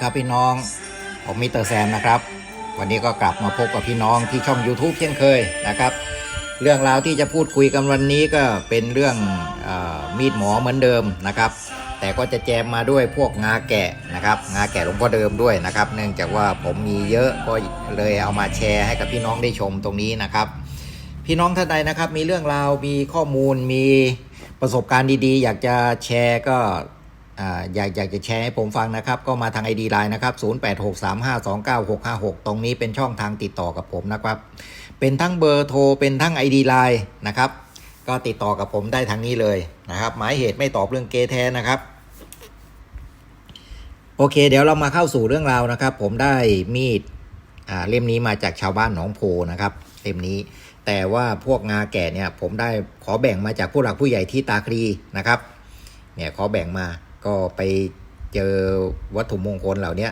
ครับพี่น้อง ผมมิสเตอร์แซมนะครับ วันนี้ก็กลับมาพบกับพี่น้องที่ช่อง YouTube เช่นเคยนะครับ เรื่องราวที่จะพูดคุยกันวันนี้ก็เป็นเรื่องอมีดหมอเหมือนเดิมนะครับ แต่ก็จะแจมมาด้วยพวกงาแกะนะครับ งาแกะหลวงพ่อเดิมด้วยนะครับ เนื่องจากว่าผมมีเยอะก็เลยเอามาแชร์ให้กับพี่น้องได้ชมตรงนี้นะครับ พี่น้องท่านใดนะครับ มีเรื่องราวมีข้อมูลมีประสบการณ์ดีๆ อยากจะแชร์ก็ อยากอยากจะแชร์ให้ผมฟังนะครับ ก็มาทาง ID Line นะครับ 0863529656 ตรงนี้เป็นช่องทางติดต่อกับผมนะครับ เป็นทั้งเบอร์โทร เป็นทั้ง ID Line นะครับ ก็ติดต่อกับผมได้ทางนี้เลยนะครับ หมายเหตุไม่ตอบเรื่องเกย์แท้นะครับ โอเค เดี๋ยวเรามาเข้าสู่เรื่องราวนะครับ ผมได้มีดเล่มนี้มาจากชาวบ้านหนองโพนะครับเล่มนี้ แต่ว่าพวกงาแก่เนี่ยผมได้ขอแบ่งมาจากผู้หลักผู้ใหญ่ที่ตาคลีนะครับ เนี่ยขอแบ่งมา ก็ไปเจอวัตถุมงคลเหล่านี้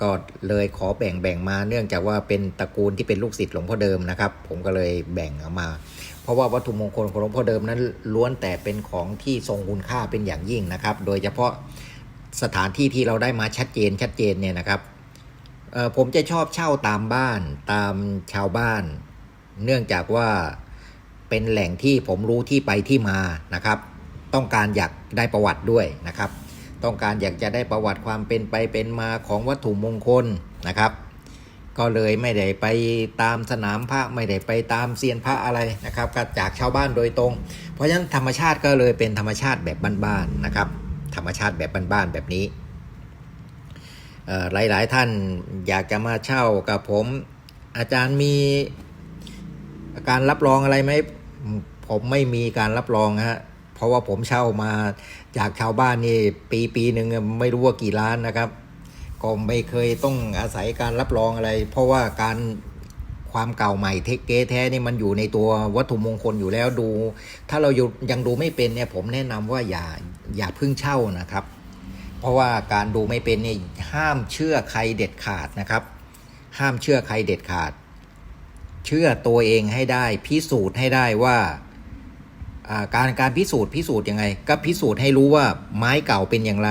ก็เลยขอแบ่งแบ่งมาเนื่องจากว่าเป็นตระกูลที่เป็นลูกศิษย์หลวงพ่อเดิมนะครับ ผมก็เลยแบ่งเอามา เพราะว่าวัตถุมงคลของหลวงพ่อเดิมนั้นล้วนแต่เป็นของที่ทรงคุณค่าเป็นอย่างยิ่งนะครับ โดยเฉพาะสถานที่ที่เราได้มาชัดเจนชัดเจนเนี่ยนะครับผมจะชอบเช่าตามบ้านตามชาวบ้าน เนื่องจากว่าเป็นแหล่งที่ผมรู้ที่ไปที่มานะครับ ต้องการอยากได้ประวัติด้วยนะครับ ต้องการอยากจะได้ประวัติความเป็นไปเป็นมาของวัตถุมงคลนะครับ ก็เลยไม่ได้ไปตามสนามพระไม่ได้ไปตามเซียนพระอะไรนะครับก็จากชาวบ้านโดยตรง เพราะฉะนั้นธรรมชาติก็เลยเป็นธรรมชาติแบบบ้านๆนะครับ ธรรมชาติแบบบ้านๆแบบนี้หลายๆท่านอยากจะมาเช่ากับผม อาจารย์มีการรับรองอะไรไหมผมไม่มีการรับรองฮะ เพราะว่าผมเช่ามาจากชาวบ้านนี่ปีปีหนึ่งไม่รู้ว่ากี่ล้านนะครับ ก็ไม่เคยต้องอาศัยการรับรองอะไร เพราะว่าการความเก่าใหม่เทคเกแท้นี่มันอยู่ในตัววัตถุมงคลอยู่แล้วดู ถ้าเราอยู่ยังดูไม่เป็นเนี่ยผมแนะนำว่าอย่าอย่าเพิ่งเช่านะครับ เพราะว่าการดูไม่เป็นเนี่ยห้ามเชื่อใครเด็ดขาดนะครับ ห้ามเชื่อใครเด็ดขาด เชื่อตัวเองให้ได้พิสูจน์ให้ได้ว่า การการพิสูจน์พิสูจน์ยังไง ก็พิสูจน์ให้รู้ว่าไม้เก่าเป็นอย่างไร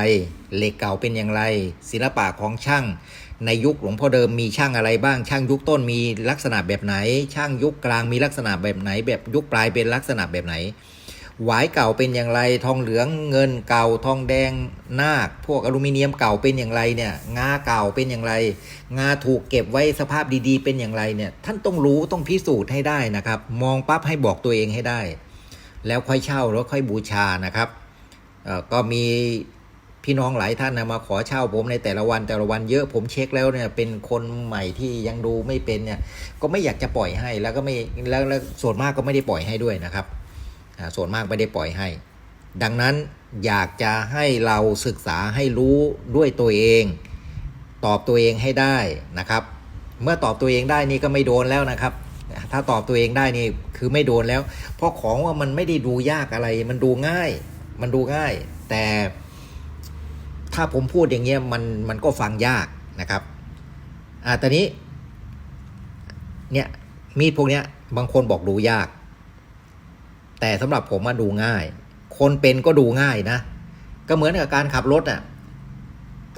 เหล็กเก่าเป็นอย่างไร ศิลปะของช่าง ในยุคหลวงพ่อเดิมมีช่างอะไรบ้าง ช่างยุคต้นมีลักษณะแบบไหน ช่างยุคกลางมีลักษณะแบบไหน แบบยุคปลายเป็นลักษณะแบบไหนหวายเก่าเป็นอย่างไร ทองเหลืองเงินเก่าทองแดงนาค พวกอลูมิเนียมเก่าเป็นอย่างไรเนี่ยงาเก่าเป็นอย่างไร งาถูกเก็บไว้สภาพดีๆ เป็นอย่างไรเนี่ยท่านต้องรู้ต้องพิสูจน์ให้ได้นะครับ มองปั๊บให้บอกตัวเองให้ได้ แล้วค่อยเช่าแล้วค่อยบูชานะครับเอ่อก็มีพี่น้องหลายท่านนะมาขอเช่าผมในแต่ละวันแต่ละวันเยอะผมเช็คแล้วเนี่ยเป็นคนใหม่ที่ยังดูไม่เป็นเนี่ยก็ไม่อยากจะปล่อยให้แล้วก็ไม่แล้วแล้วส่วนมากก็ไม่ได้ปล่อยให้ด้วยนะครับอ่าส่วนมากไม่ได้ปล่อยให้ ดังนั้นอยากจะให้เราศึกษาให้รู้ด้วยตัวเอง ตอบตัวเองให้ได้นะครับ เมื่อตอบตัวเองได้นี่ก็ไม่โดนแล้วนะครับ ถ้าตอบตัวเองได้นี่คือไม่โดนแล้ว เพราะของว่ามันไม่ได้ดูยากอะไร มันดูง่าย มันดูง่าย แต่ถ้าผมพูดอย่างเงี้ยมันมันก็ฟังยากนะครับอ่าตอนนี้เนี่ยมีดพวกเนี้ยบางคนบอกดูยาก แต่สำหรับผมมาดูง่าย คนเป็นก็ดูง่ายนะ ก็เหมือนกับการขับรถอะ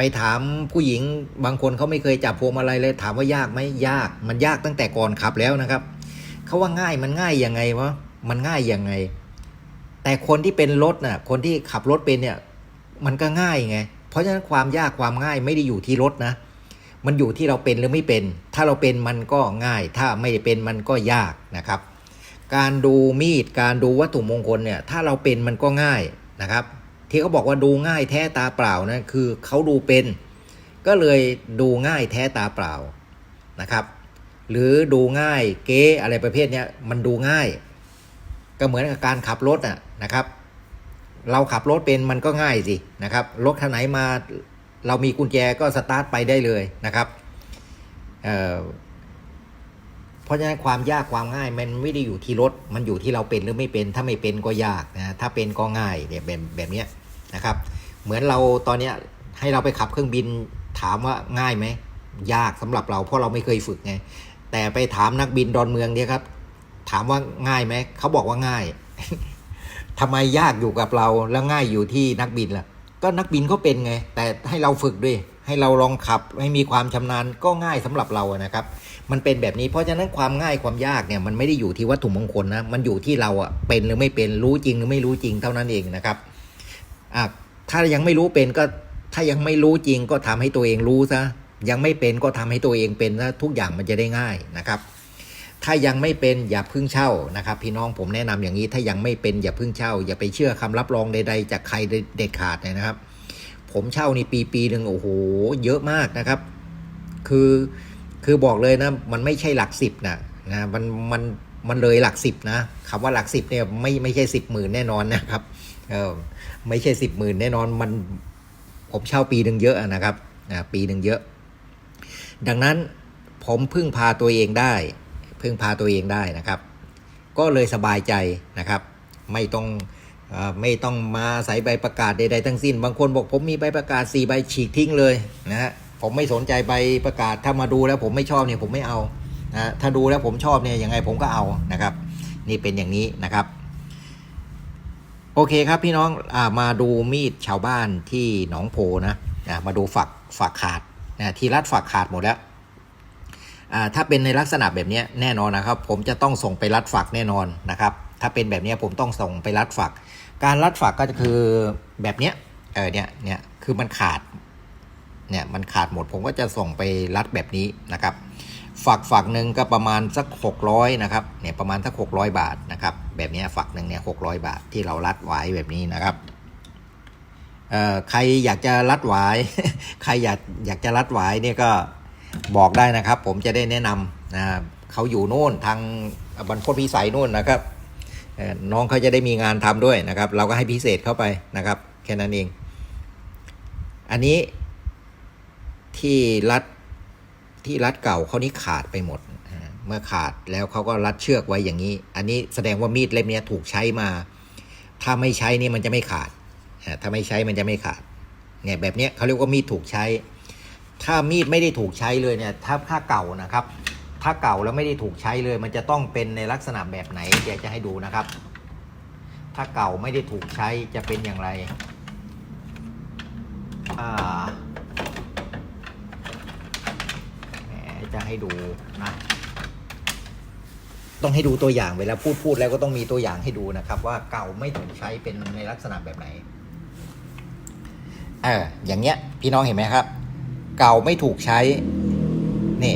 ไปถามผู้หญิงบางคนเขาไม่เคยจับพวงมาลัยเลยถามว่ายากไหมยาก มันยากตั้งแต่ก่อนขับแล้วนะครับเขาว่าง่ายมันง่ายยังไงวะมันง่ายยังไง แต่คนที่เป็นรถน่ะ คนที่ขับรถเป็นเนี่ย มันก็ง่ายไง เพราะฉะนั้นความยากความง่ายไม่ได้อยู่ที่รถนะ มันอยู่ที่เราเป็นหรือไม่เป็น ถ้าเราเป็นมันก็ง่าย ถ้าไม่เป็นมันก็ยากนะครับ การดูมีดการดูวัตถุมงคลเนี่ย ถ้าเราเป็นมันก็ง่ายนะครับ ที่เขาบอกว่าดูง่ายแท้ตาเปล่านะคือเขาดูเป็น ก็เลยดูง่ายแท้ตาเปล่านะครับ หรือดูง่ายเก๊อะไรประเภทเนี้ยมันดูง่าย ก็เหมือนกับการขับรถอะนะครับ เราขับรถเป็นมันก็ง่ายสินะครับรถคันไหนมาเรามีกุญแจก็สตาร์ทไปได้เลยนะครับเเพราะฉะนั้นความยากความง่ายมันไม่ได้อยู่ที่รถ มันอยู่ที่เราเป็นหรือไม่เป็น ถ้าไม่เป็นก็ยากนะ ถ้าเป็นก็ง่ายเนี่ยแบบแบบเนี้ย นะครับ เหมือนเราตอนนี้ให้เราไปขับเครื่องบินถามว่าง่ายไหม ยากสำหรับเราเพราะเราไม่เคยฝึกไง แต่ไปถามนักบินดอนเมืองเนี่ยครับ ถามว่าง่ายไหม เขาบอกว่าง่ายทำไมยากอยู่กับเราแล้วง่ายอยู่ที่นักบินล่ะ ก็นักบินเขาเป็นไง แต่ให้เราฝึกด้วย ให้เราลองขับให้มีความชำนาญก็ง่ายสำหรับเรานะครับ มันเป็นแบบนี้เพราะฉะนั้นความง่ายความยากเนี่ยมันไม่ได้อยู่ที่วัตถุมงคลนะ มันอยู่ที่เราอะเป็นหรือไม่เป็นรู้จริงหรือไม่รู้จริงเท่านั้นเองนะครับ อะถ้ายังไม่รู้เป็นก็ถ้ายังไม่รู้จริงก็ทำให้ตัวเองรู้ซะยังไม่เป็นก็ทำให้ตัวเองเป็นซะทุกอย่างมันจะได้ง่ายนะครับ ถ้ายังไม่เป็นอย่าเพึ่งเช่านะครับ พี่น้องผมแนะนำอย่างนี้ถ้ายังไม่เป็นอย่าเพึ่งเช่า อย่าไปเชื่อคำรับรองใด ๆ จากใครเด็ดขาดเลยนะครับ ผมเช่านี่ปีปีหนึ่งโอ้โห เยอะมากนะครับ คือคือบอกเลยนะ มันไม่ใช่หลักสิบนะนะมันมันมันเลยหลักสิบนะคำว่าหลักสิบเนี่ยไม่ไม่ใช่สิบหมื่นแน่นอนนะครับเออ ไม่ใช่สิบหมื่นแน่นอนมันผมเช่าปีหนึ่งเยอะนะครับนะปีหนึ่งเยอะ ดังนั้นผมพึ่งพาตัวเองได้ พึ่งพาตัวเองได้นะครับ ก็เลยสบายใจนะครับ ไม่ต้องอไม่ต้องมาใส่ใบประกาศใดๆทั้งสิ้น บางคนบอกผมมีใบประกาศ4ใบฉีกทิ้งเลยนะฮะผมไม่สนใจใบประกาศถ้ามาดูแล้วผมไม่ชอบเนี่ยผมไม่เอานะถ้าดูแล้วผมชอบเนี่ยยังไงผมก็เอานะครับ นี่เป็นอย่างนี้นะครับ โอเคครับพี่น้องอามาดูมีดชาวบ้านที่หนองโพนะอะมาดูฝักฝักขาดนะทีรัดฝักขาดหมดแล้วอ่าถ้าเป็นในลักษณะแบบนี้แน่นอนนะครับ ผมจะต้องส่งไปรัดฝักแน่นอนนะครับ ถ้าเป็นแบบนี้ผมต้องส่งไปรัดฝัก การรัดฝักก็คือแบบเนี้ยเออเนี่ยเนี่ยคือมันขาดเนี่ยมันขาดหมดผมก็จะส่งไปรัดแบบนี้นะครับ ฝักฝักหนึ่งก็ประมาณสัก 600นะครับเนี่ยประมาณสัก 600 บาทนะครับ แบบนี้ฝักหนึ่งเนี่ย600บาทที่เรารัดไว้แบบนี้นะครับเอ่อใครอยากจะรัดหวายใครอยากอยากจะรัดหวายเนี่ยก็บอกได้นะครับ ผมจะได้แนะนำนะเขาอยู่โน่นทางบรรพตพิสัยโน่นนะครับน้องเขาจะได้มีงานทำด้วยนะครับ เราก็ให้พิเศษเข้าไปนะครับ แค่นั้นเอง อันนี้ที่รัดที่รัดเก่าเขานี่ขาดไปหมด เมื่อขาดแล้วเขาก็รัดเชือกไว้อย่างนี้ อันนี้แสดงว่ามีดเล่มนี้ถูกใช้มา ถ้าไม่ใช้นี่มันจะไม่ขาด ถ้าไม่ใช้มันจะไม่ขาด เนี่ยแบบนี้เขาเรียกว่ามีดถูกใช้ ถ้ามีดไม่ได้ถูกใช้เลยเนี่ย ถ้าถ้าเก่านะครับ ถ้าเก่าแล้วไม่ได้ถูกใช้เลย มันจะต้องเป็นในลักษณะแบบไหนเดี๋ยวจะให้ดูนะครับ ถ้าเก่าไม่ได้ถูกใช้จะเป็นอย่างไรอ่าจะให้ดูนะ ต้องให้ดูตัวอย่างเวลาพูดพูดแล้วก็ต้องมีตัวอย่างให้ดูนะครับ ว่าเก่าไม่ถูกใช้เป็นในลักษณะแบบไหนเอออย่างเงี้ย พี่น้องเห็นไหมครับ เก่าไม่ถูกใช้นี่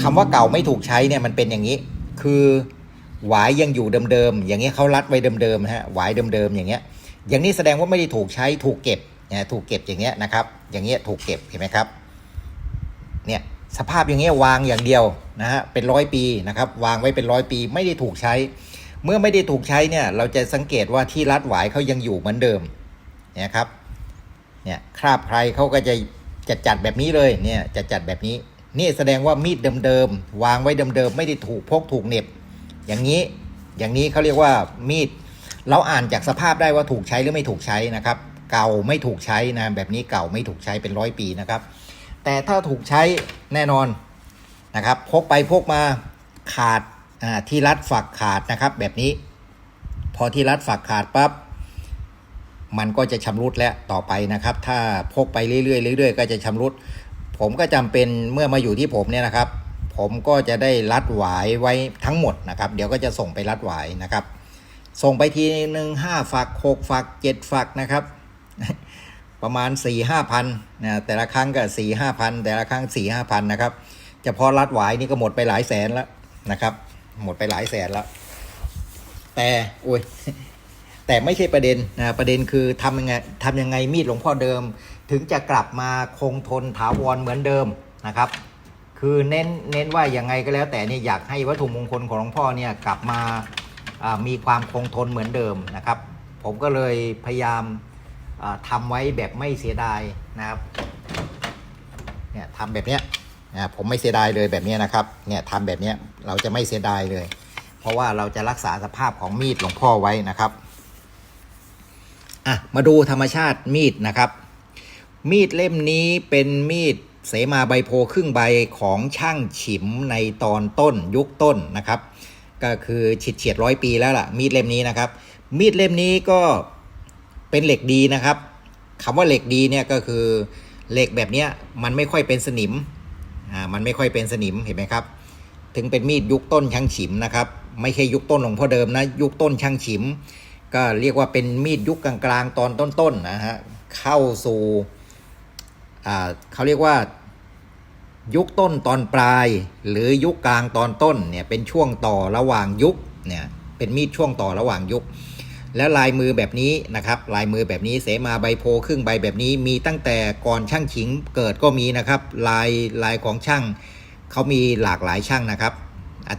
คำว่าเก่าไม่ถูกใช้เนี่ยมันเป็นอย่างนี้ คือหวายยังอยู่เดิมๆอย่างเงี้ยเขารัดไว้เดิมๆนะฮะหวายเดิมๆอย่างเงี้ย อย่างนี้แสดงว่าไม่ได้ถูกใช้ถูกเก็บนะถูกเก็บอย่างเงี้ยนะครับ อย่างเงี้ยถูกเก็บเห็นไหมครับ สภาพอย่างเงี้ยวางอย่างเดียวนะฮะเป็นร้อยปีนะครับวางไว้เป็นร้อยปีไม่ได้ถูกใช้ เมื่อไม่ได้ถูกใช้เนี่ยเราจะสังเกตว่าที่รัดหวายเขายังอยู่เหมือนเดิมเนะครับเนี่ยคราบใครเขาก็จะจัดจัดแบบนี้เลยเนี่ยจะจัดแบบนี้ นี่แสดงว่ามีดเดิมๆวางไว้เดิมๆไม่ได้ถูกพกถูกเน็บ อย่างนี้อย่างนี้เขาเรียกว่ามีดเราอ่านจากสภาพได้ว่าถูกใช้หรือไม่ถูกใช้นะครับ เก่าไม่ถูกใช้นะแบบนี้เก่าไม่ถูกใช้เป็นร้อยปีนะครับ แต่ถ้าถูกใช้แน่นอนนะครับ พกไปพกมาขาดาที่รัดฝักขาดนะครับแบบนี้ พอที่รัดฝักขาดปั๊บมันก็จะชำรุดแล้วต่อไปนะครับ ถ้าพกไปเรื่อยๆเรื่อยๆก็จะชำรุด ผมก็จำเป็นเมื่อมาอยู่ที่ผมเนี่ยนะครับ ผมก็จะได้รัดหวายไว้ทั้งหมดนะครับ เดี๋ยวก็จะส่งไปรัดหวายนะครับ ส่งไปทีหนึ่งห้าฝักหกฝักเจ็ดฝักนะครับ ประมาณ4ี่ห้าพันนะแต่ละครั้งก็สี่ห้าพันแต่ละครั้งสี่ห้าพันนะครับเฉพาะรัดหวายนี่ก็หมดไปหลายแสนแล้วนะครับ หมดไปหลายแสนแล้ว แต่โอ้ยแต่ไม่ใช่ประเด็นนะประเด็นคือทำยังไงทำยังไงมีดหลวงพ่อเดิม ถึงจะกลับมาคงทนถาวรเหมือนเดิมนะครับ คือเน้นเน้นว่ายังไงก็แล้วแต่เนี่ยอยากให้วัตถุมงคลของหลวงพ่อเนี่ยกลับมามีความคงทนเหมือนเดิมนะครับ ผมก็เลยพยายาม ทำไว้แบบไม่เสียดายนะครับเนี่ยทำแบบเนี้ยนะผมไม่เสียดายเลยแบบเนี้ยนะครับเนี่ยทำแบบเนี้ยเราจะไม่เสียดายเลย เพราะว่าเราจะรักษาสภาพของมีดหลวงพ่อไว้นะครับอะมาดูธรรมชาติมีดนะครับ มีดเล่มนี้เป็นมีดเสมาใบโพครึ่งใบของช่างฉิมในตอนต้นยุคต้นนะครับ ก็คือฉิดเฉียดร้อยปีแล้วล่ะมีดเล่มนี้นะครับ มีดเล่มนี้ก็ เป็นเหล็กดีนะครับคำว่าเหล็กดีเนี่ยก็คือเหล็กแบบเนี้ยมันไม่ค่อยเป็นสนิมอ่ามันไม่ค่อยเป็นสนิมเห็นไหมครับ ถึงเป็นมีดยุคต้นช่างฉิมนะครับ ไม่ใช่ยุคต้นหลวงพ่อเดิมนะ ยุคต้นช่างฉิม ก็เรียกว่าเป็นมีดยุคกลางๆ ตอนต้นๆนะฮะเข้าสู่อ่าเขาเรียกว่ายุคต้นตอนปลาย หรือยุคกลางตอนต้นเนี่ยเป็นช่วงต่อระหว่างยุคเนี่ยเป็นมีดช่วงต่อระหว่างยุค และลายมือแบบนี้นะครับลายมือแบบนี้เสมาใบโพครึ่งใบแบบนี้มีตั้งแต่ก่อนช่างฉิงเกิดก็มีนะครับ ลายลายของช่างเขามีหลากหลายช่างนะครับ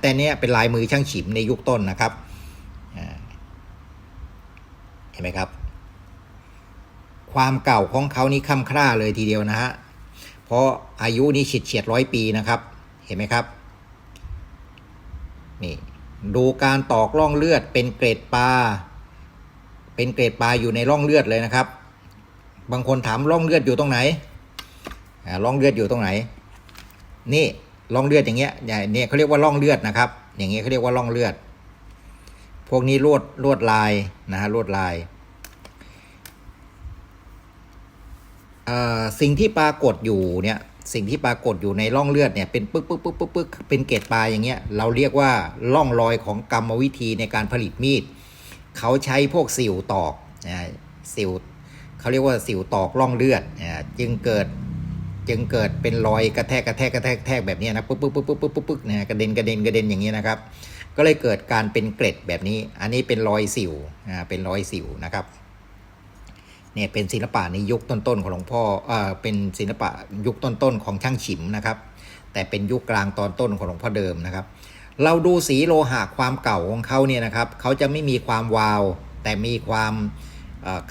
แต่เนี้ยเป็นลายมือช่างฉิมในยุคต้นนะครับเห็นไหมครับ ความเก่าของเขานี่ค่ำคร่าเลยทีเดียวนะฮะเพราะอายุนี่เฉียดเฉียดร้อยปีนะครับ เห็นไหมครับนี่ดูการตอกร่องเลือดเป็นเกรดปลา เป็นเกรดปลาอยู่ในร่องเลือดเลยนะครับ บางคนถามร่องเลือดอยู่ตรงไหนร่องเลือดอยู่ตรงไหน นี่ร่องเลือดอย่างเงี้ยอย่เนี่ยเขาเรียกว่าร่องเลือดนะครับ อย่างเงี้ยเขาเรียกว่าร่องเลือด พวกนี้ลวดลวดลายนะฮะลวดลายสิ่งที่ปรากฏอยู่เนี่ยสิ่งที่ปรากฏอยู่ในร่องเลือดเนี่ยเป็นปึ๊กปึ๊กปึ๊กปึ๊กปึ๊กเป็นเกล็ดปลาอย่างเงี้ยเราเรียกว่าร่องรอยของกรรมวิธีในการผลิตมีด เขาใช้พวกสิวตอกนะสิวเขาเรียกว่าสิวตอกร่องเลือดอ่าจึงเกิดจึงเกิดเป็นรอยกระแทกกระแทกกระแทกแทกแบบนี้นะปึ๊กปึ๊กปึ๊กปึ๊กปึ๊กปึ๊กปึ๊กนะกระเด็นกระเด็นกระเด็นอย่างเงี้นะครับ ก็เลยเกิดการเป็นเกล็ดแบบนี้ อันนี้เป็นรอยสิวอ่าเป็นรอยสิวนะครับเนี่ยเป็นศิลปะในยุคต้นๆของหลวงพ่อเอ่อเป็นศิลปะยุคต้นๆของช่างฉิมนะครับ แต่เป็นยุคกลางตอนต้นของหลวงพ่อเดิมนะครับ เราดูสีโลหะความเก่าของเขาเนี่ยนะครับเขาจะไม่มีความวาว แต่มีความ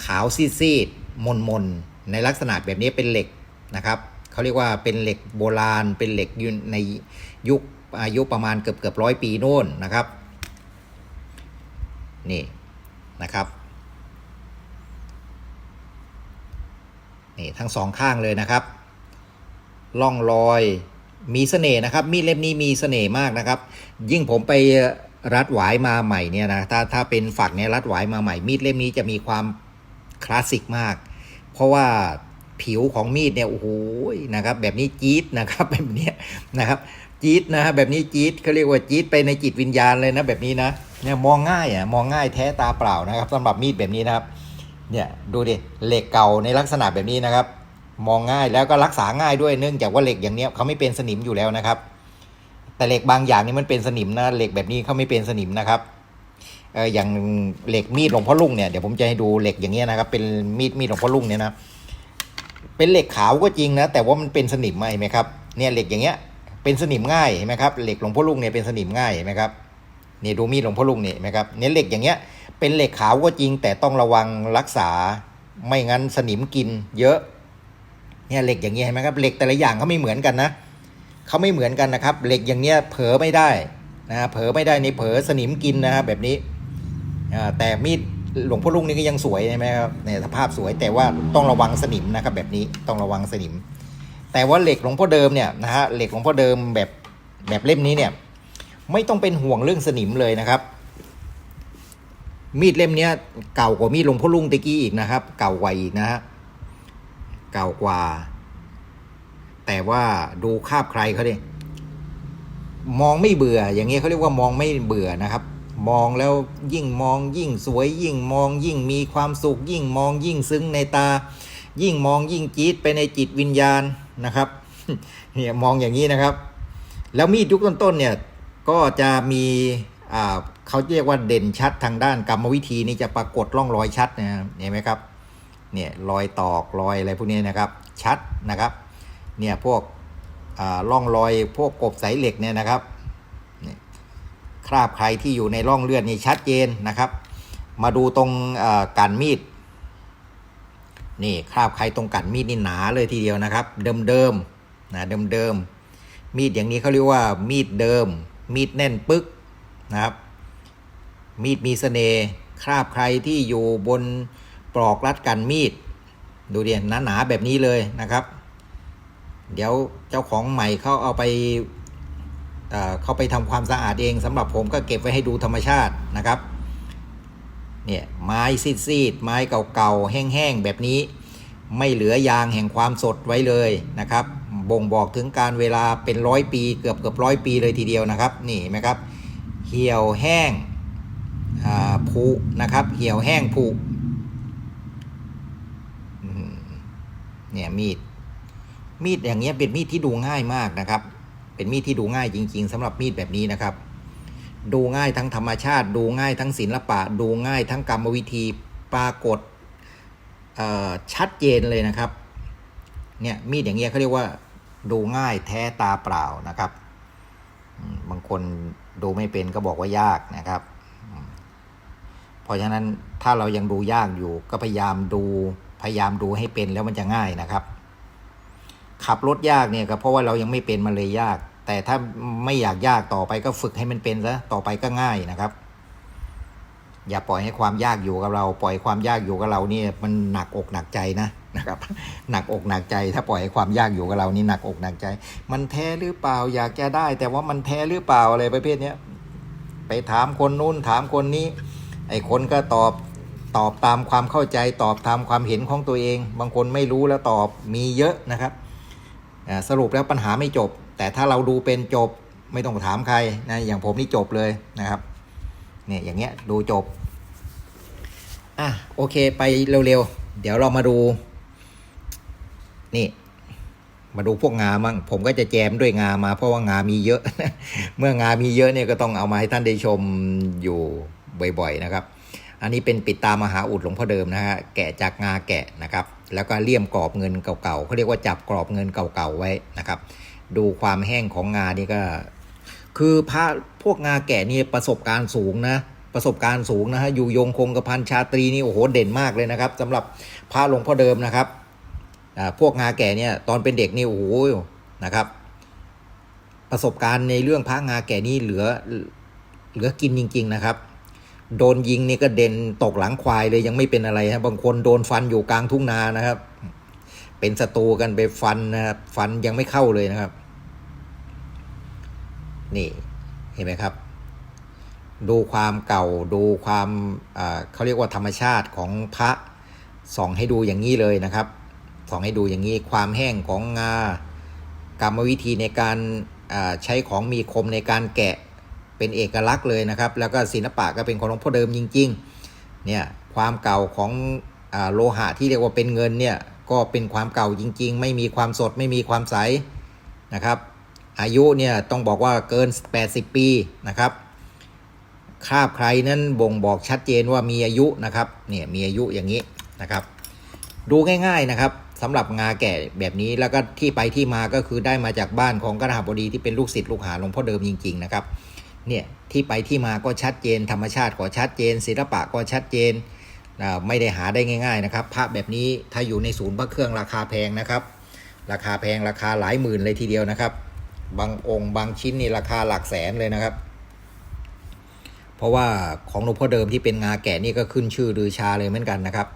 ขาวซีดๆมนๆในลักษณะแบบนี้เป็นเหล็กนะครับเขาเรียกว่าเป็นเหล็กโบราณ เป็นเหล็กยู่ในยุคอายุประมาณเกือบเกือบร้อยปีโน่นนะครับนี่นะครับนี่ทั้งสองข้างเลยนะครับ ล่องรอย มีเสน่ห์นะครับมีดเล่มนี้มีเสน่ห์มากนะครับ ยิ่งผมไปรัดหวายมาใหม่เนี่ยนะถ้าถ้าเป็นฝักเนี่ยรัดหวายมาใหม่มีดเล่มนี้จะมีความคลาสสิกมาก เพราะว่าผิวของมีดเนี่ยโอ้โหนะครับ แบบนี้จี๊ดนะครับแบบนี้นะครับจี๊ดนะฮะแบบนี้จี๊ดเขาเรียกว่าจี๊ดไปในจิตวิญญาณเลยนะแบบนี้นะเนี่ยมองง่ายอะมองง่ายแท้ตาเปล่านะครับสำหรับมีดแบบนี้นะครับ เนี่ยดูดิเหล็กเก่าในลักษณะแบบนี้นะครับ มองง่ายแล้วก็รักษาง่ายด้วยเนื่องจากว่าเหล็กอย่างเนี้ยเขาไม่เป็นสนิมอยู่แล้วนะครับ แต่เหล็กบางอย่างนี่มันเป็นสนิมนะเหล็กแบบนี้เขาไม่เป็นสนิมนะครับเอออย่างเหล็กมีดหลวงพ่อลุงเนี่ยเดี๋ยวผมจะให้ดูเหล็กอย่างเงี้ยนะครับ เป็นมีดมีดหลวงพ่อลุงเนี่ยนะเป็นเหล็กขาวก็จริงนะแต่ว่ามันเป็นสนิมไหมไหมครับเนี่ยเหล็กอย่างเงี้ย เป็นสนิมง่ายเห็นไหมครับเหล็กหลวงพ่อลุงเนี่ยเป็นสนิมง่ายเห็นไหมครับนี่ดูมีดหลวงพ่อลุงเนี่เห็นไหมครับเนี่ยเหล็กอย่างเงี้ย เป็นเหล็กขาวก็จริงแต่ต้องระวังรักษาไม่งั้นสนิมกินเยอะ เนี่ยเหล็กอย่างเงี้ยเห็นไหมครับเหล็กแต่ละอย่างเขาไม่เหมือนกันนะเขาไม่เหมือนกันนะครับเหล็กอย่างเนี้ยเผลอไม่ได้นะเผลอไม่ได้ในเผลอสนิมกินนะครับแบบนี้แต่มีดหลวงพ่อลุงนี่ก็ยังสวยใช่ไหมครับเนี่ยสภาพสวยแต่ว่าต้องระวังสนิมนะครับแบบนี้ต้องระวังสนิม แต่ว่าเหล็กหลวงพ่อเดิมเนี่ยนะฮะเหล็กหลวงพ่อเดิมแบบแบบเล่มนี้เนี่ยไม่ต้องเป็นห่วงเรื่องสนิมเลยนะครับ มีดเล่มเนี้ยเก่ากว่ามีดหลวงพ่อลุงตะกี้อีกนะครับ เก่ากว่าอีกนะฮะ เก่ากว่า แต่ว่าดูคาบใครเขาดิมองไม่เบื่อ อย่างเงี้ยเขาเรียกว่ามองไม่เบื่อนะครับ มองแล้วยิ่งมองยิ่งสวย ยิ่งมองยิ่งมีความสุข ยิ่งมองยิ่งซึ้งในตา ยิ่งมองยิ่งจี๊ดไปในจิตวิญญาณนะครับเนี่ยมองอย่างนี้นะครับ แล้วมีดยุคต้นๆเนี่ยก็จะมีอ่าเขาเรียกว่าเด่นชัดทางด้านกรรมวิธีนี่จะปรากฏร่องรอยชัดนะเห็นไหมครับ เนี่ยรอยตอกรอยอะไรพวกนี้นะครับ ชัดนะครับ เนี่ยพวกอ่าร่องรอยพวกกบสายเหล็กเนี่ยนะครับเนี่ยคราบใครที่อยู่ในร่องเลือดนี่ชัดเจนนะครับ มาดูตรงอ่ากันมีดนี่คราบใครตรงกันมีดนี่หนาเลยทีเดียวนะครับ เดิมๆนะเดิมๆมีดอย่างนี้เขาเรียกว่ามีดเดิม มีดแน่นปึ๊กนะครับ มีดมีเสน่ห์คราบใครที่อยู่บน ปลอกรัดกันมีด ดูเดียนหนาๆแบบนี้เลยนะครับ เดี๋ยวเจ้าของใหม่เขาเอาไปเเขาไปทำความสะอาดเองสำหรับผมก็เก็บไว้ให้ดูธรรมชาตินะครับเนี่ยไม้ซีดๆไม้เก่าๆแห้งๆแบบนี้ ไม่เหลือยางแห่งความสดไว้เลยนะครับ บ่งบอกถึงการเวลาเป็นร้อยปีเกือบเกือบร้อยปีเลยทีเดียวนะครับ นี่เห็นไหมครับ เหี่ยวแห้งผุนะครับ เหี่ยวแห้งผุอืม เนี่ยมีด มีดอย่างเงี้ยเป็นมีดที่ดูง่ายมากนะครับ เป็นมีดที่ดูง่ายจริง ๆสำหรับมีดแบบนี้นะครับ ดูง่ายทั้งธรรมชาติ ดูง่ายทั้งศิลปะ ดูง่ายทั้งกรรมวิธีปรากฏชัดเจนเลยนะครับ เนี่ยมีดอย่างเงี้ยเขาเรียกว่าดูง่ายแท้ตาเปล่านะครับ บางคนดูไม่เป็นก็บอกว่ายากนะครับ เพราะฉะนั้นถ้าเรายังดูยากอยู่ก็พยายามดู พยายามดูให้เป็นแล้วมันจะง่ายนะครับ ขับรถยากเนี่ยก็เพราะว่าเรายังไม่เป็นมันเลยยาก แต่ถ้าไม่อยากยากต่อไปก็ฝึกให้มันเป็นซะต่อไปก็ง่ายนะครับ อย่าปล่อยให้ความยากอยู่กับเรา ปล่อยความยากอยู่กับเราเนี่ยมันหนักอกหนักใจนะนะครับ หนักอกหนักใจ ถ้าปล่อยให้ความยากอยู่กับเรานี่หนักอกหนักใจ มันแท้หรือเปล่าอยากจะได้ แต่ว่ามันแท้หรือเปล่าอะไรประเภทเนี้ยไปถามคนนู้นถามคนนี้ ไอ้คนก็ตอบ ตอบตามความเข้าใจตอบตามความเห็นของตัวเอง บางคนไม่รู้แล้วตอบมีเยอะนะครับสรุปแล้วปัญหาไม่จบ แต่ถ้าเราดูเป็นจบไม่ต้องถามใครนะอย่างผมนี่จบเลยนะครับเนี่ยอย่างเงี้ยดูจบอะโอเคไปเร็วๆ เดี๋ยวเรามาดู นี่ มาดูพวกงามั่งผมก็จะแจมด้วยงามา เพราะว่างามีเยอะ เมื่องามีเยอะเนี่ยก็ต้องเอามาให้ท่านได้ชมอยู่บ่อย ๆ นะครับ อันนี้เป็นปิดตามหาอุดหลวงพ่อเดิมนะฮะแกะจากงาแกะนะครับ แล้วก็เลี่ยมกรอบเงินเก่าๆเขาเรียกว่าจับกรอบเงินเก่าๆไว้นะครับ ดูความแห้งของงานี่ก็ คือพระพวกงาแกะนี่ประสบการณ์สูงนะประสบการณ์สูงนะฮะอยู่ยงคงกระพันชาตรีนี่โอ้โหเด่นมากเลยนะครับสำหรับพระหลวงพ่อเดิมนะครับอ่าพวกงาแก่เนี่ยตอนเป็นเด็กนี่โอ้โหนะครับ ประสบการณ์ในเรื่องพระงาแก่นี่เหลือเหลือกินจริง ๆ นะครับ โดนยิงนี่ก็เด่นตกหลังควายเลยยังไม่เป็นอะไรนะบางคนโดนฟันอยู่กลางทุ่งนานะครับ เป็นศัตรูกันไปฟันนะครับฟันยังไม่เข้าเลยนะครับ นี่เห็นไหมครับ ดูความเก่าดูความเขาเรียกว่าธรรมชาติของพระส่องให้ดูอย่างนี้เลยนะครับส่องให้ดูอย่างนี้ความแห้งของงากรรมวิธีในการใช้ของมีคมในการแกะ เป็นเอกลักษณ์เลยนะครับ แล้วก็ศิลปะก็เป็นของหลวงพ่อเดิมจริงๆเนี่ยความเก่าของอโลหะที่เรียกว่าเป็นเงินเนี่ยก็เป็นความเก่าจริง ๆ ไม่มีความสดไม่มีความใสนะครับ อายุเนี่ยต้องบอกว่าเกิน 80 ปีนะครับคราบใครนั้นบ่งบอกชัดเจนว่ามีอายุนะครับเนี่ยมีอายุอย่างนี้นะครับ ดูง่ายๆนะครับสำหรับงาแก่แบบนี้แล้วก็ที่ไปที่มาก็คือได้มาจากบ้านของกระหาบดีที่เป็นลูกศิษย์ลูกหาหลวงพ่อเดิมจริง ๆ นะครับ เนี่ยที่ไปที่มาก็ชัดเจน ธรรมชาติก็ชัดเจน ศิลปะก็ชัดเจนไม่ได้หาได้ง่าย ๆนะครับพระแบบนี้ถ้าอยู่ในศูนย์พระเครื่องราคาแพงนะครับ ราคาแพงราคาหลายหมื่นเลยทีเดียวนะครับ บางองค์บางชิ้นนี่ราคาหลักแสนเลยนะครับ เพราะว่าของหลวงพ่อเดิมที่เป็นงาแก่นี่ก็ขึ้นชื่อลือชาเลยเหมือนกันนะครับ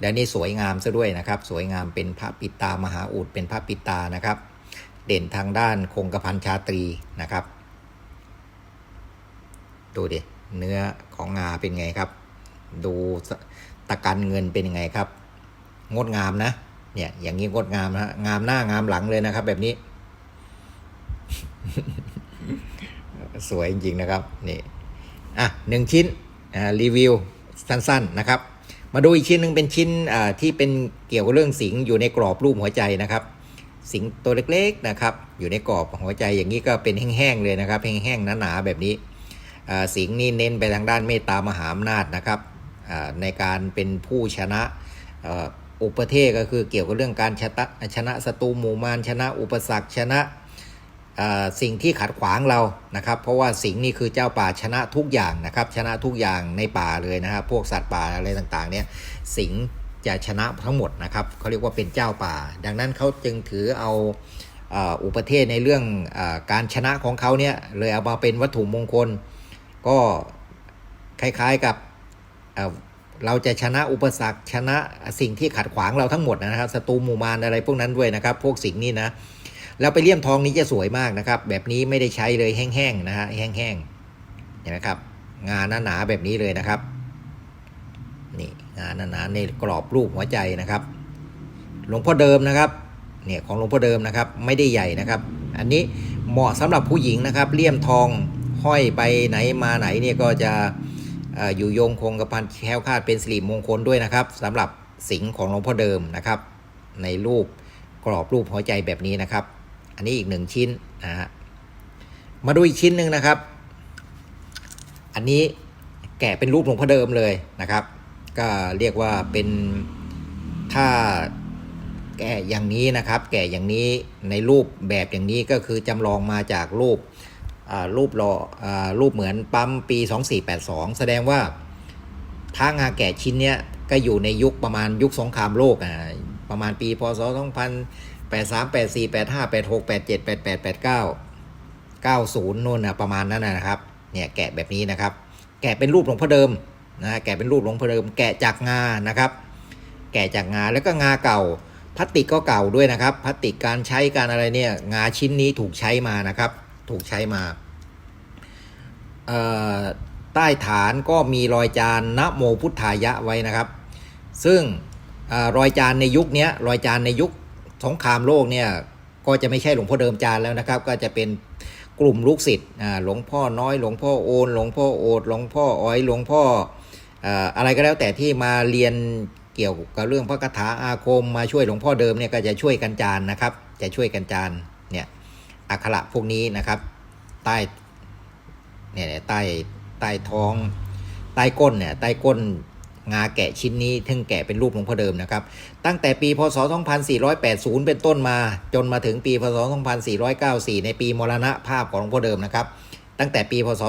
และนี่สวยงามซะด้วยนะครับ สวยงามเป็นพระปิดตามหาอุดเป็นพระปิดตานะครับ เด่นทางด้านคงกระพันชาตรีนะครับ ดูดิ เนื้อของงาเป็นไงครับ ดูตะกันเงินเป็นยังไงครับ งดงามนะ เนี่ย อย่างนี้งดงามนะฮะงามหน้างามหลังเลยนะครับ แบบนี้ สวยจริงๆนะครับ นี่ อะหนึ่งชิ้นรีวิวสั้นๆนะครับ มาดูอีกชิ้นหนึ่งเป็นชิ้นที่เป็นเกี่ยวกับเรื่องสิงอยู่ในกรอบรูปหัวใจนะครับ สิงตัวเล็กๆนะครับ อยู่ในกรอบหัวใจอย่างนี้ก็เป็นแห้งๆเลยนะครับแห้งๆหนาๆแบบนี้ สิงห์นี่เน้นไปทางด้านเมตตามหาอำนาจนะครับในการเป็นผู้ชนะอุปเทศก็คือเกี่ยวกับเรื่องการชนะชนะศัตรูหมู่มารชนะอุปสรรคชนะสิ่งที่ขัดขวางเรานะครับ เพราะว่าสิงห์นี่คือเจ้าป่าชนะทุกอย่างนะครับ ชนะทุกอย่างในป่าเลยนะครับ พวกสัตว์ป่าอะไรต่างๆ เนี่ยสิงห์จะชนะทั้งหมดนะครับเขาเรียกว่าเป็นเจ้าป่า ดังนั้นเขาจึงถือเอาอุปเทศในเรื่องอการชนะของเขาเนี่ยเลยเอามาเป็นวัตถุมงคล ก็คล้ายๆกับเเราจะชนะอุปสรรคชนะสิ่งที่ขัดขวางเราทั้งหมดนะครับศัตรูหมู่มารอะไรพวกนั้นด้วยนะครับ พวกสิ่งนี่นะแล้วไปเลี่ยมทองนี้จะสวยมากนะครับ แบบนี้ไม่ได้ใช้เลยแห้งๆนะฮะแห้งๆเห็นไหมครับ งานหนาๆแบบนี้เลยนะครับนี่งานหนาๆในกรอบรูปหัวใจนะครับ หลวงพ่อเดิมนะครับเนี่ยของหลวงพ่อเดิมนะครับ ไม่ได้ใหญ่นะครับ อันนี้เหมาะสำหรับผู้หญิงนะครับเลี่ยมทอง ห้อยไปไหนมาไหนเนี่ยก็จะออยู่โยงคงกระพันแค้วคาดเป็นสิริมงคลด้วยนะครับสำหรับสิงของหลวงพ่อเดิมนะครับ ในรูปกรอบรูปหัวใจแบบนี้นะครับ อันนี้อีกหนึ่งชิ้นนะฮะมาดูอีกชิ้นหนึ่งนะครับ อันนี้แกะเป็นรูปหลวงพ่อเดิมเลยนะครับ ก็เรียกว่าเป็นถ้าแกะอย่างนี้นะครับ แกะอย่างนี้ในรูปแบบอย่างนี้ก็คือจำลองมาจากรูป รูปรอรูปเหมือนปั๊มปี 2482 แสดงว่าถ้างาแกะชิ้นเนี้ยก็อยู่ในยุคประมาณยุคสงครามโลกอ่าประมาณปีพศ 2083 84 85 86 87 88 89 90นู่นนะประมาณนั้นนะนะครับเนี่ยแกะแบบนี้นะครับ แกะเป็นรูปหลวงพ่อเดิมนะแกะเป็นรูปหลวงพ่อเดิม แกะจากงานะครับ แกะจากงาแล้วก็งาเก่าพลาสติกก็เก่าด้วยนะครับพลาสติกการใช้การอะไรเนี่ยงาชิ้นนี้ถูกใช้มานะครับ ถูกใช้มาใต้ฐานก็มีรอยจานนะโมพุทธายะไว้นะครับ ซึ่งอรอยจานในยุคนี้รอยจานในยุคสงครามโลกเนี่ยก็จะไม่ใช่หลวงพ่อเดิมจานแล้วนะครับ ก็จะเป็นกลุ่มลูกศิษย์หลวงพ่อน้อยหลวงพ่อโอนหลวงพ่อโอดหลวงพ่ออ้อยหลวงพ่ออะไรก็แล้วแต่ที่มาเรียนเกี่ยวกับเรื่องพระคาถาอาคมมาช่วยหลวงพ่อเดิมเนี่ยก็จะช่วยกันจานนะครับ จะช่วยกันจานเนี่ย อักขระพวกนี้นะครับ ใต้เนี่ยใต้ใต้ท้อง ใต้ก้นเนี่ยใต้ก้นงาแกะชิ้นนี้ถึงแกะเป็นรูปหลวงพ่อเดิมนะครับ ตั้งแต่ปีพศ 2480 เป็นต้นมา จนมาถึงปีพศ 2494 ในปีมรณะภาพของหลวงพ่อเดิมนะครับ ตั้งแต่ปีพศ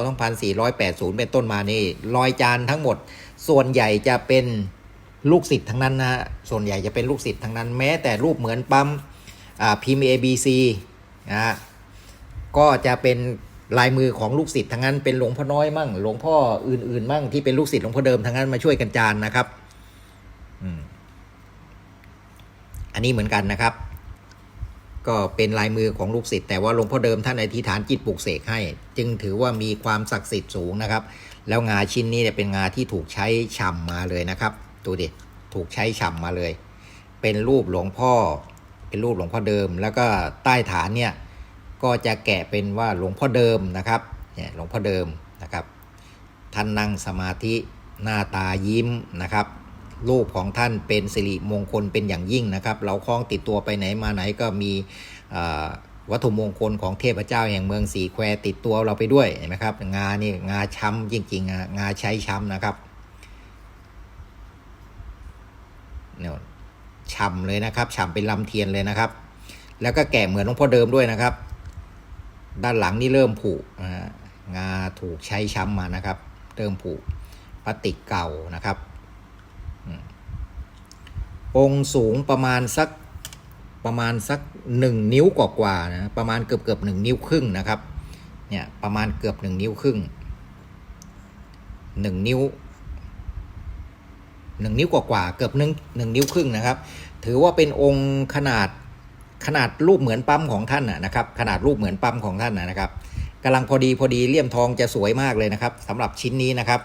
2480 เป็นต้นมานี่รอยจานทั้งหมด ส่วนใหญ่จะเป็นลูกศิษย์ทั้งนั้นนะฮะส่วนใหญ่จะเป็นลูกศิษย์ทั้งนั้น แม้แต่รูปเหมือนปั๊มพิมพ์ ABC นะก็จะเป็นลายมือของลูกศิษย์ทั้งนั้นเป็นหลวงพ่อน้อยมั่ง หลวงพ่ออื่นๆ มั่งที่เป็นลูกศิษย์หลวงพ่อเดิมทั้งนั้นมาช่วยกันจานนะครับอันนี้เหมือนกันนะครับ ก็เป็นลายมือของลูกศิษย์แต่ว่าหลวงพ่อเดิมท่านอธิษฐานจิตปลุกเสกให้ จึงถือว่ามีความศักดิ์สิทธิ์สูงนะครับ แล้วงาชิ้นนี้เนี่ยเป็นงาที่ถูกใช้ฉ่ำมาเลยนะครับดูดิถูกใช้ฉ่ำมาเลย เป็นรูปหลวงพ่อ เป็นรูปหลวงพ่อเดิม แล้วก็ใต้ฐานเนี่ยก็จะแกะเป็นว่าหลวงพ่อเดิมนะครับเนี่ยหลวงพ่อเดิมนะครับ ท่านนั่งสมาธิหน้าตายิ้มนะครับรูปของท่านเป็นสิริมงคลเป็นอย่างยิ่งนะครับ เราคล้องติดตัวไปไหนมาไหนก็มีวัตถุมงคลของเทพเจ้าแห่งเมืองสีแควติดตัวเราไปด้วยเห็นไหมครับ งานี่งาช้ำจริงๆงางาใช้ช้ำนะครับเนี่ย ช้ำเลยนะครับฉ่ำเป็นลำเทียนเลยนะครับ แล้วก็แกะเหมือนหลวงพ่อเดิมด้วยนะครับ ด้านหลังนี่เริ่มผุงาถูกใช้ช้ำมานะครับ เริ่มผุพลาสติกเก่านะครับอืมองค์สูงประมาณสักประมาณสักหนึ่งนิ้วกว่าๆนะประมาณเกือบเกือบหนึ่งนิ้วครึ่งนะครับเนี่ยประมาณเกือบหนึ่งนิ้วครึ่งหนึ่งนิ้ว หนึ่งนิ้วกว่าๆเกือบหนึ่งหนึ่งนิ้วครึ่งนะครับ ถือว่าเป็นองค์ขนาดขนาดรูปเหมือนปั๊มของท่านนะครับ ขนาดรูปเหมือนปั๊มของท่านนะครับกำลังพอดีพอดีเลี่ยมทองจะสวยมากเลยนะครับสำหรับชิ้นนี้นะครับ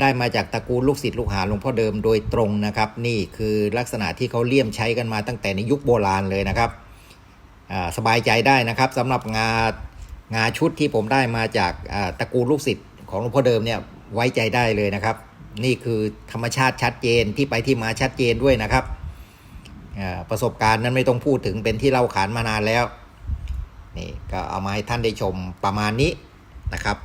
ได้มาจากตระกูลลูกศิษย์ลูกหาหลวงพ่อเดิมโดยตรงนะครับ นี่คือลักษณะที่เขาเลี่ยมใช้กันมาตั้งแต่ในยุคโบราณเลยนะครับสบายใจได้นะครับสำหรับงางาชุดที่ผมได้มาจากตระกูลลูกศิษย์ของหลวงพ่อเดิมเนี่ยไว้ใจได้เลยนะครับ นี่คือธรรมชาติชัดเจนที่ไปที่มาชัดเจนด้วยนะครับประสบการณ์นั้นไม่ต้องพูดถึงเป็นที่เล่าขานมานานแล้วนี่ก็เอามาให้ท่านได้ชมประมาณนี้นะครับ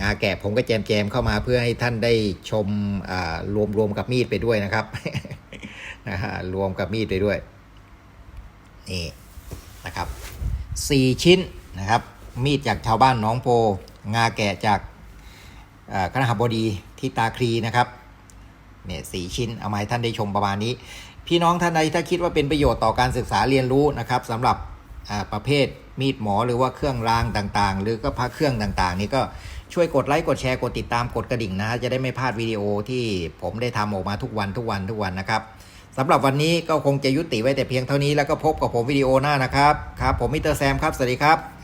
งาแกะผมก็แจมแจมเข้ามาเพื่อให้ท่านได้ชมรวมรวมกับมีดไปด้วยนะครับรวมกับมีดไปด้วยนี่นะครับสี่ชิ้นนะครับ มีดจากชาวบ้านน้องโพงาแกะจากคณะบดี ที่ตาคลีนะครับเนี่ยสีชิ้นเอามาให้ท่านได้ชมประมาณนี้ พี่น้องท่านใดถ้าคิดว่าเป็นประโยชน์ต่อการศึกษาเรียนรู้นะครับสำหรับประเภทมีดหมอหรือว่าเครื่องรางต่างๆ หรือก็พระเครื่องต่างๆ นี่ก็ช่วยกดไลค์กดแชร์กดติดตามกดกระดิ่งนะจะได้ไม่พลาดวิดีโอที่ผมได้ทำออกมาทุกวันทุกวันทุกวันนะครับสำหรับวันนี้ก็คงจะยุติไว้แต่เพียงเท่านี้แล้วก็พบกับผมวิดีโอหน้านะครับครับผมมิเตอร์แซมครับสวัสดีครับ